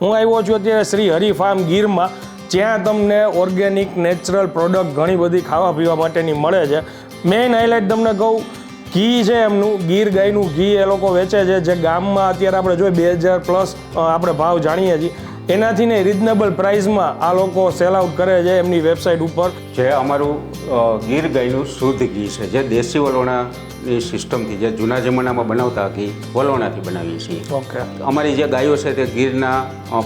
હું આવ્યો છું અત્યારે શ્રી હરિ ગીરમાં, જ્યાં તમને ઓર્ગેનિક નેચરલ પ્રોડક્ટ ઘણી બધી ખાવા પીવા માટેની મળે છે. મેઇન હાઇલાઇટ તમને કહું, ઘી છે એમનું, ગીર ગાયનું ઘી એ લોકો વેચે છે. જે ગામમાં અત્યારે આપણે જોઈએ, બે હજાર પ્લસ આપણે ભાવ જાણીએ છીએ. એનાથી ને રિઝનેબલ પ્રાઇસમાં આ લોકો સેલ આઉટ કરે છે એમની વેબસાઇટ ઉપર. જે અમારું ગીર ગાયનું શુદ્ધ ઘી છે જે દેશી વલોણા એ સિસ્ટમથી જે જૂના જમાનામાં બનાવતા ઘી વલોણાથી બનાવીએ છીએ. ઓકે અમારી જે ગાયો છે તે ગીરના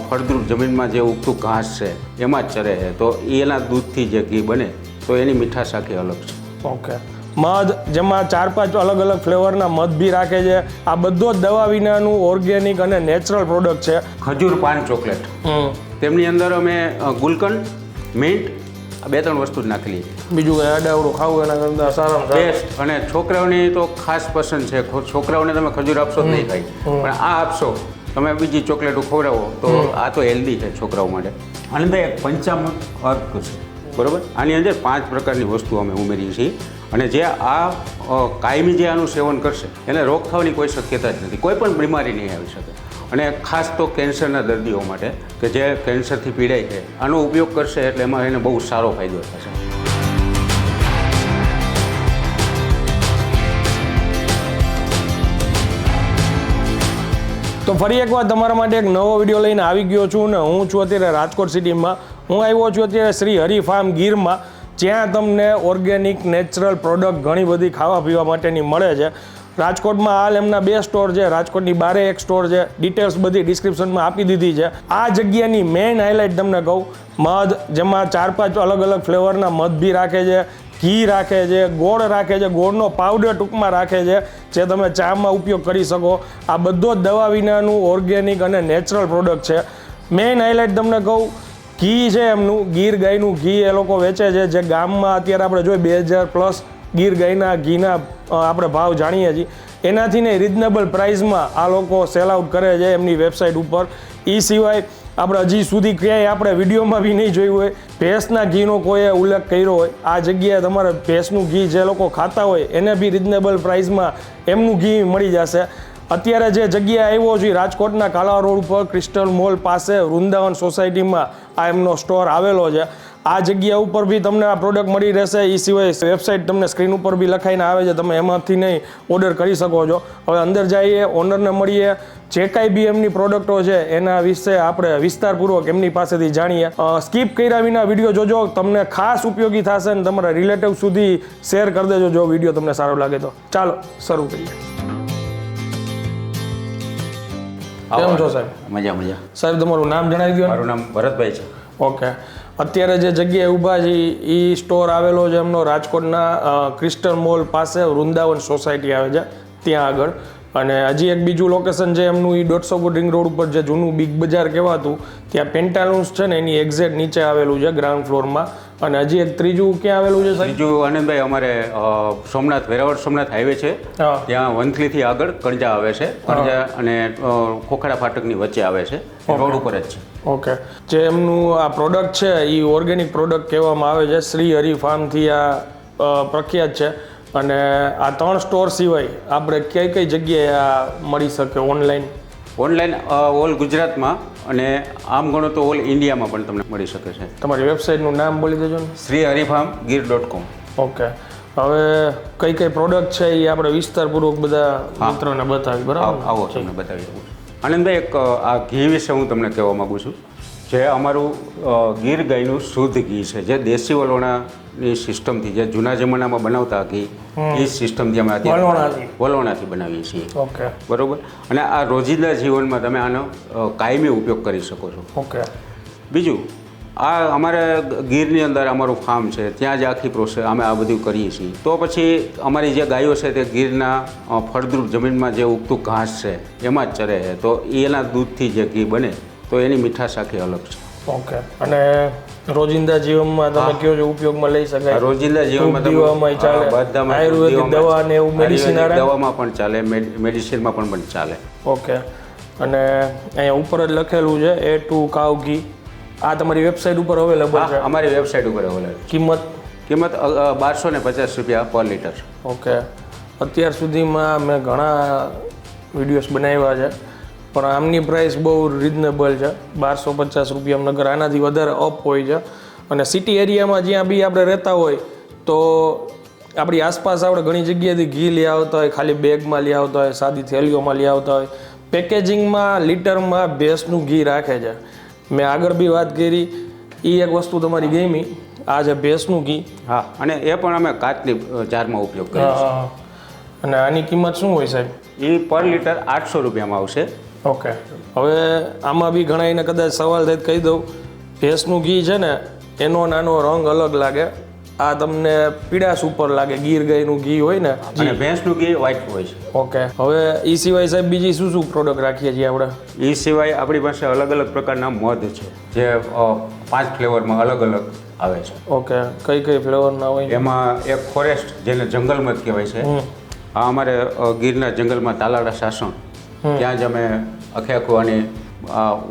ફળદ્રુપ જમીનમાં જે ઉગતું ઘાસ છે એમાં જ ચરે છે. તો એના દૂધથી જે ઘી બને તો એની મીઠાશ આખી અલગ છે. ઓકે મધ જેમાં ચાર પાંચ અલગ અલગ ફ્લેવરના મધ બી રાખે છે. આ બધો જ દવા વિનાનું ઓર્ગેનિક અને નેચરલ પ્રોડક્ટ છે. ખજૂર પાન ચોકલેટ. તેમની અંદર અમે ગુલકંદ મિન્ટ આ બે ત્રણ વસ્તુ જ નાખેલી બીજું કંઈ અડાવડું ખાવું એના કરતાં સારા. બેસ્ટ અને છોકરાઓની તો ખાસ પસંદ છે. છોકરાઓને તમે ખજૂર આપશો નહીં ખાય પણ આ આપશો. તમે બીજી ચોકલેટ ખવડાવો તો આ તો હેલ્ધી છે છોકરાઓ માટે. અને ભાઈ એક પંચામૃત અર્ક છે. બરોબર? આની અંદર પાંચ પ્રકારની વસ્તુ અમે ઉમેરીએ છીએ. અને જે આ કાયમી જે આનું સેવન કરશે, એને રોગ થવાની કોઈ શક્યતા જ નથી. કોઈ પણ બીમારી નહીં આવી શકે. અને ખાસ તો કેન્સરના દર્દીઓ માટે, કે જે કેન્સરથી પીડાય છે, આનો ઉપયોગ કરશે એટલે એમાં એને બહુ સારો ફાયદો થશે. તો ફરી એકવાર તમારા માટે એક નવો વીડિયો લઈને આવી ગયો છું ને હું છું અત્યારે રાજકોટ સિટીમાં. હું આવ્યો છું અત્યારે શ્રી હરિ ફાર્મ ગીરમાં. જ્યાં તમને ઓર્ગેનિક નેચરલ પ્રોડક્ટ ઘણી બધી ખાવા પીવા માટેની મળે છે. રાજકોટમાં હાલ એમના બે સ્ટોર છે. રાજકોટની બારે એક સ્ટોર છે. ડિટેલ્સ બધી ડિસ્ક્રિપ્શનમાં આપી દીધી છે. આ જગ્યાની મેઇન હાઇલાઇટ તમને કહું, મધ, જેમાં ચાર પાંચ અલગ અલગ ફ્લેવરના મધ બી રાખે છે, ઘી રાખે છે, ગોળ રાખે છે, ગોળનો પાવડર ટૂંકમાં રાખે છે, જે તમે ચામાં ઉપયોગ કરી શકો. આ બધો જ દવા વિનાનું ઓર્ગેનિક અને નેચરલ પ્રોડક્ટ છે. મેઇન હાઇલાઇટ તમને કહું ઘી છે એમનું, ગીર ગાયનું ઘી એ લોકો વેચે છે. જે ગામમાં અત્યારે આપણે જોઈએ બે હજાર પ્લસ ગીર ગાયના ઘીના આપણે ભાવ જાણીએ છીએ. એનાથી ને રિઝનેબલ પ્રાઇસમાં આ લોકો સેલ આઉટ કરે છે એમની વેબસાઇટ ઉપર. એ સિવાય આપણે હજી સુધી ક્યાંય આપણે વિડીયોમાં બી નહીં જોયું હોય, ભેંસના ઘીનો કોઈએ ઉલ્લેખ કર્યો હોય. આ જગ્યાએ તમારે ભેંસનું ઘી જે લોકો ખાતા હોય, એને બી રિઝનેબલ પ્રાઇસમાં એમનું ઘી મળી જશે. અત્યારે જે જગ્યાએ આવ્યો છું રાજકોટના કાલા રોડ ઉપર ક્રિસ્ટલ મોલ પાસે વૃંદાવન સોસાયટીમાં આ એમનો સ્ટોર આવેલો છે. આ જગ્યા ઉપર બી તમને આ પ્રોડક્ટ મળી રહેશે. એ સિવાય વેબસાઇટ તમને સ્ક્રીન ઉપર બી લખાઈને આવે છે. તમે એમાંથી નહીં ઓર્ડર કરી શકો છો. હવે અંદર જઈએ, ઓનરને મળીએ. જે કાંઈ બી એમની પ્રોડક્ટો છે એના વિશે આપણે વિસ્તારપૂર્વક એમની પાસેથી જાણીએ. સ્કીપ કર્યા વિના વીડિયો જોજો. તમને ખાસ ઉપયોગી થશે અને તમારા રિલેટિવ સુધી શેર કરી દેજો જો વીડિયો તમને સારો લાગે તો. ચાલો, શરૂ કરીએ. કેમ છો સાહેબ? મજા મજા. સાહેબ તમારું નામ જણાવી દો. મારું નામ ભરતભાઈ છે. ઓકે. અત્યારે જે જગ્યાએ ઊભા છે એ સ્ટોર આવેલો છે એમનો રાજકોટના ક્રિસ્ટલ મોલ પાસે વૃંદાવન સોસાયટી આવે છે ત્યાં આગળ. અને હજી એક બીજું લોકેશન છે એમનું એ દોઢસો ફૂટ રિંગ રોડ ઉપર જે જૂનું બિગ બજાર કહેવાતું ત્યાં પેન્ટાલુન્સ છે ને એની એક્ઝેક્ટ નીચે આવેલું છે ગ્રાઉન્ડ ફ્લોરમાં અને હજી એક ત્રીજું ક્યાં આવેલું છે બીજું આનંદભાઈ અમારે સોમનાથ વેરાવળ સોમનાથ હાઈવે છે. ત્યાં વંથલીથી આગળ કણજા આવે છે. કણજા અને ખોખરા ફાટકની વચ્ચે આવે છે. રોડ ઉપર જ છે. ઓકે. જે એમનું આ પ્રોડક્ટ છે એ ઓર્ગેનિક પ્રોડક્ટ કહેવામાં આવે છે. શ્રી હરિ ફાર્મથી આ પ્રખ્યાત છે. અને આ ત્રણ સ્ટોર સિવાય આપણે કઈ કઈ જગ્યાએ આ મળી શકે ઓનલાઈન ઓનલાઈન ઓલ ગુજરાતમાં અને આમ ગણો તો ઓલ ઇન્ડિયામાં પણ તમને મળી શકે છે. તમારી વેબસાઇટનું નામ બોલી દેજો ને. Shri Harifarm Gir dot com. Okay. હવે કઈ કઈ પ્રોડક્ટ છે એ આપણે વિસ્તારપૂર્વક બધા મિત્રોને બતાવી બરાબર આવો તમને બતાવી દઉં. આનંદભાઈ એક આ ઘી વિશે હું તમને કહેવા માગું છું. જે અમારું ગીર ગાયનું શુદ્ધ ઘી છે જે દેશી વલોણાની સિસ્ટમથી જે જૂના જમાનામાં બનાવતા ઘી એ સિસ્ટમથી અમે અત્યારે. વલોણાથી. બનાવીએ છીએ. ઓકે. બરાબર? અને આ રોજિંદા જીવનમાં તમે આનો કાયમી ઉપયોગ કરી શકો છો. ઓકે. બીજું આ અમારે ગીરની અંદર અમારું ફાર્મ છે ત્યાં જ આખી પ્રોસેસ અમે આ બધું કરીએ છીએ. તો પછી અમારી જે ગાયો છે તે ગીરના ફળદ્રુપ જમીનમાં જે ઉગતું ઘાસ છે એમાં જ ચરે છે. તો એના દૂધથી જે ઘી બને તો એની મીઠાશ આખી અલગ છે. ઓકે. અને રોજિંદા જીવનમાં તમે કયો છો ઉપયોગમાં લઈ શકાય? રોજિંદા જીવનમાં દીવામાં ચાલે. બધામાં આયુર્વેદિક દવા ને એવું હારે? દવામાં પણ ચાલે મેડ- મેડિસિનમાં પણ પણ ચાલે. ઓકે. અને અહીંયા ઉપર જ લખેલું છે એ ટુ કાવ ઘી. આ તમારી વેબસાઇટ ઉપર અવેલેબલ છે? અમારી વેબસાઇટ ઉપર અવેલેબલ કિંમત? કિંમત બારસો ને પચાસ રૂપિયા પર લીટર. ઓકે. અત્યાર સુધીમાં મેં ઘણા વિડીયોઝ બનાવ્યા છે. પણ આમની પ્રાઇસ બહુ રિઝનેબલ છે. બારસો પચાસ રૂપિયા નગર આનાથી વધારે અપ હોય છે. અને સિટી એરિયામાં જ્યાં બી આપણે રહેતા હોય તો આપણી આસપાસ આપણે ઘણી જગ્યાએથી ઘી લઈ આવતા હોય ખાલી બેગમાં લઈ આવતા હોય સાદી થેલીઓમાં લઈ આવતા હોય. પેકેજિંગમાં લીટરમાં ભેંસનું ઘી રાખે છે. મેં આગળ બી વાત કરી એ એક વસ્તુ તમારી ગમી. આ છે ભેંસનું ઘી. હા અને એ પણ અમે કાચની જારમાં ઉપયોગ કરીએ અને આની કિંમત શું હોય સાહેબ? એ પર લીટર આઠસો રૂપિયામાં આવશે. ઓકે. હવે આમાં બી ઘણા એને કદાચ સવાલ થાય કહી દઉં. ભેંસનું ઘી છે ને એનો નાનો રંગ અલગ લાગે. આ તમને પીડાશ ઉપર લાગે ગીર ગાયનું ઘી હોય ને. અને ભેંસનું ઘી વ્હાઈટ હોય છે. ઓકે. હવે એ સિવાય સાહેબ બીજી શું શું પ્રોડક્ટ રાખીએ છીએ આપણે? એ સિવાય આપણી પાસે અલગ અલગ પ્રકારના મધ છે જે પાંચ ફ્લેવરમાં અલગ અલગ આવે છે. ઓકે. કઈ કઈ ફ્લેવરના હોય? એમાં એક ફોરેસ્ટ જેને જંગલ મધ કહેવાય છે. આ અમારે ગીરના જંગલમાં તાલાળા શાસન ત્યાં જ અમે આખે આખું આની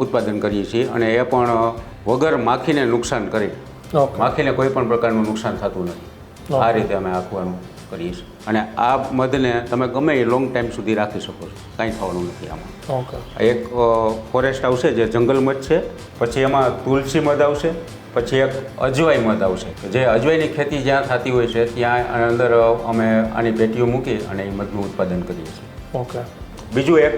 ઉત્પાદન કરીએ છીએ અને એ પણ વગર માખીને નુકસાન કરી. માખીને કોઈ પણ પ્રકારનું નુકસાન થતું નથી. આ રીતે અમે આખવાનું કરીએ છીએ. અને આ મધને તમે ગમે એ લોંગ ટાઈમ સુધી રાખી શકો છો. કાંઈ થવાનું નથી આમાં. એક ફોરેસ્ટ આવશે જે જંગલ મધ છે પછી એમાં તુલસી મધ આવશે પછી એક અજવાઈ મધ આવશે. જે અજવાઈની ખેતી જ્યાં થતી હોય છે ત્યાં અંદર અમે આની પેટીઓ મૂકી અને એ મધનું ઉત્પાદન કરીએ છીએ. ઓકે. બીજું એક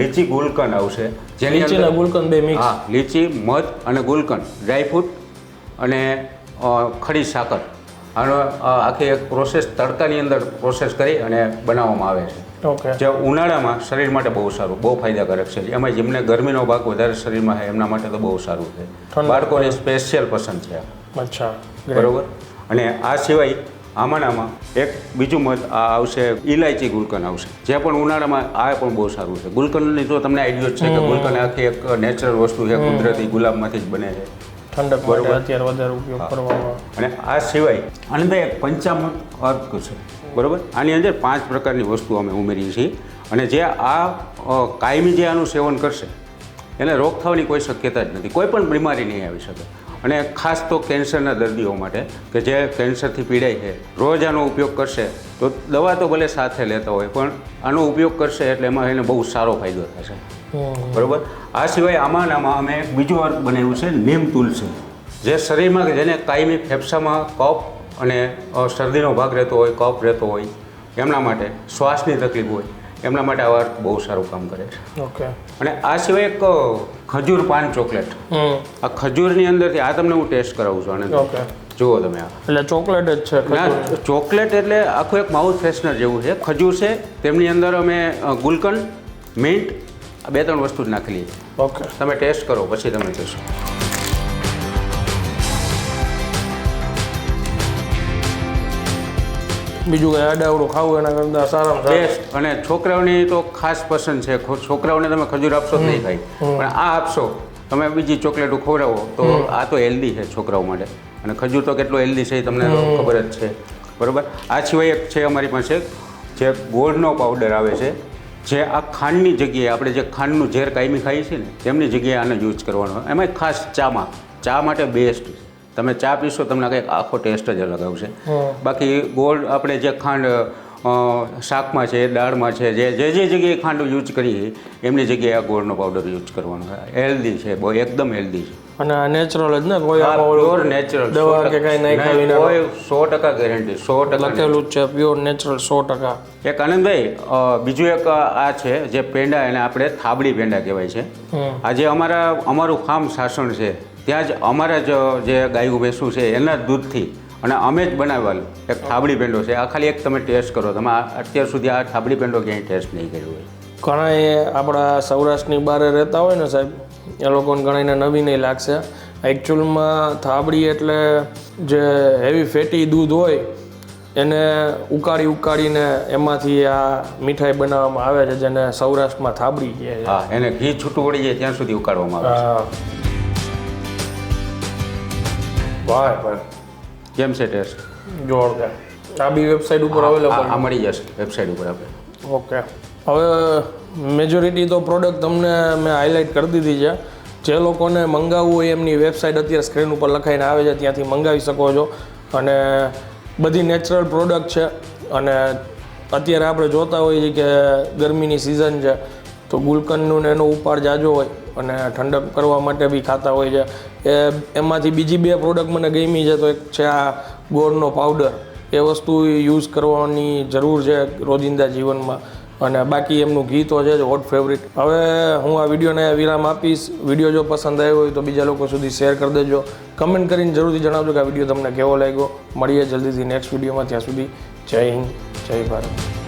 લીચી ગુલકન આવશે. જેની અંદર ગુલકંદ બે મિક્સ હા લીચી મધ અને ગુલકંદ. ડ્રાયફ્રૂટ અને ખડી સાકર. આનો આખી એક પ્રોસેસ તડકાની અંદર પ્રોસેસ કરી અને બનાવવામાં આવે છે. ઓકે જે ઉનાળામાં શરીર માટે બહુ સારું બહુ ફાયદાકારક છે. એમાં જેમને ગરમીનો ભાગ વધારે શરીરમાં છે એમના માટે તો બહુ સારું છે. બાળકોને સ્પેશિયલ પસંદ છે અચ્છા બરોબર? અને આ સિવાય આમાં આમાં એક બીજું મધ આ આવશે ઇલાયચી ગુલકંદ આવશે. જે પણ ઉનાળામાં આ પણ બહુ સારું છે. ગુલકંદની તો તમને આઈડિયો છે કે ગુલકંદ આખી એક નેચરલ વસ્તુ છે કુદરતી ગુલાબમાંથી જ બને છે. ઠંડક બરોબર? અત્યારે વધારે ઉપયોગ કરવામાં અને આ સિવાય આની અંદર એક પંચામૃત અર્ક છે. બરોબર? આની અંદર પાંચ પ્રકારની વસ્તુ અમે ઉમેરીએ છીએ. અને જે આ કાયમી જે આનું સેવન કરશે એને રોગ થવાની કોઈ શક્યતા જ નથી. કોઈ પણ બીમારી નહીં આવી શકે. અને ખાસ તો કેન્સરના દર્દીઓ માટે કે જે કેન્સરથી પીડાય છે રોજ આનો ઉપયોગ કરશે તો દવા તો ભલે સાથે લેતા હોય પણ આનો ઉપયોગ કરશે એટલે એમાં એને બહુ સારો ફાયદો થશે બરાબર? આ સિવાય આમાં આમાં અમે એક બીજું વર્ગ બનાવ્યું છે નીમ તુલસી. જે શરીરમાં જેને કાયમી ફેફસામાં કફ અને શરદીનો ભાગ રહેતો હોય કફ રહેતો હોય એમના માટે શ્વાસની તકલીફ હોય એમના માટે આ વર્ગ બહુ સારું કામ કરે છે. ઓકે. અને આ સિવાય એક ખજૂર પાન ચોકલેટ. હમ. આ ખજૂરની અંદરથી આ તમને હું ટેસ્ટ કરાવું છું અને ઓકે. જુઓ તમે આ. એટલે ચોકલેટ જ છે ના ચોકલેટ એટલે આખું એક માઉથ ફ્રેશનર જેવું છે. ખજૂર છે તેમની અંદર અમે ગુલકંદ મિન્ટ આ બે ત્રણ વસ્તુ જ નાખેલી ઓકે. તમે ટેસ્ટ કરો પછી તમે કહેશો બીજું કઈ આડાવડું ખાવું એના કરતાં સારામાં બેસ્ટ અને છોકરાઓની તો ખાસ પસંદ છે. છોકરાઓને તમે ખજૂર આપશો જ નહીં ખાય પણ આ આપશો. તમે બીજી ચોકલેટો ખવડાવો તો આ તો હેલ્ધી છે છોકરાઓ માટે. અને ખજૂર તો કેટલું હેલ્ધી છે એ તમને ખબર જ છે. બરોબર? આ સિવાય એક છે અમારી પાસે જે ગોળનો પાવડર આવે છે જે આ ખાંડની જગ્યાએ આપણે જે ખાંડનું ઝેર કાયમી ખાઈએ છીએ ને તેમની જગ્યાએ આનો યુઝ કરવાનો. એમાં ખાસ ચામાં. ચા માટે બેસ્ટ તમે ચા પીશો તમને કંઈક આખો ટેસ્ટ જ અલગ આવશે. બાકી ગોળ આપણે જે ખાંડ શાકમાં છે દાળમાં છે જે જે જે જગ્યાએ ખાંડ યુઝ કરીએ એમની જગ્યાએ આ ગોળનો પાવડર યુઝ કરવાનો હેલ્ધી છે બહુ એકદમ હેલ્ધી છે. અને નેચરલ જ ને? કોઈ પ્યોર નેચરલ દવા કે કાંઈ નાખ્યા વિના કોઈ સો ટકા ગેરંટી સો ટકા લખેલું જ છે પ્યોર નેચરલ સો ટકા. એક આનંદભાઈ બીજું એક આ છે જે પેંડા એને આપણે થાબડી પેંડા કહેવાય છે. આજે અમારા અમારું ફાર્મ સાસણ છે. ત્યાં જ અમારા જ જે ગાયું ભેંસું છે એના જ દૂધથી અને અમે જ બનાવેલ એક થાબડી પેંડો છે. આ ખાલી એક તમે ટેસ્ટ કરો. તમે અત્યાર સુધી આ થાબડી પેંડો ક્યાંય ટેસ્ટ નહીં કર્યો હોય. ઘણા એ આપણા સૌરાષ્ટ્રની બહાર રહેતા હોય ને સાહેબ એ લોકોને ઘણાને નવી નહીં લાગશે. એકચ્યુઅલમાં થાબડી એટલે જે હેવી ફેટી દૂધ હોય એને ઉકાળી ઉકાળીને એમાંથી આ મીઠાઈ બનાવવામાં આવે છે જેને સૌરાષ્ટ્રમાં થાબડી કહે છે. હા એને ઘી છૂટું પડી જાય ત્યાં સુધી ઉકાળવામાં આવે હા. ભાઈ ભાઈ કેમ છે ટેસ્ટ? જોરદાર. આ બી વેબસાઇટ ઉપર અવેલેબલ આ મળી જશે વેબસાઇટ ઉપર આપણે. ઓકે. હવે મેજોરિટી તો પ્રોડક્ટ તમને મેં હાઇલાઇટ કરી દીધી છે. જે લોકોને મંગાવવું હોય એમની વેબસાઇટ અત્યારે સ્ક્રીન ઉપર લખાઈને આવે છે ત્યાંથી મંગાવી શકો છો. અને બધી નેચરલ પ્રોડક્ટ છે. અને અત્યારે આપણે જોતા હોઈએ છીએ કે ગરમીની સિઝન છે. તો ગુલકંદનું ને એનો ઉપાડ જાજો હોય. અને ઠંડક કરવા માટે બી ખાતા હોય છે. એ એમાંથી બીજી બે પ્રોડક્ટ મને ગમી છે તો એક છે આ ગોળનો પાવડર એ વસ્તુ યુઝ કરવાની જરૂર છે રોજિંદા જીવનમાં. અને બાકી એમનું ઘી તો છે જ હોટ ફેવરિટ હવે હું આ વિડીયોને વિરામ આપીશ. વીડિયો જો પસંદ આવ્યો હોય તો બીજા લોકો સુધી શેર કરી દેજો. કમેન્ટ કરીને જરૂરથી જણાવજો કે આ વીડિયો તમને કેવો લાગ્યો. મળીએ જલ્દીથી નેક્સ્ટ વિડીયોમાં. ત્યાં સુધી જય હિન્દ, જય ભારત.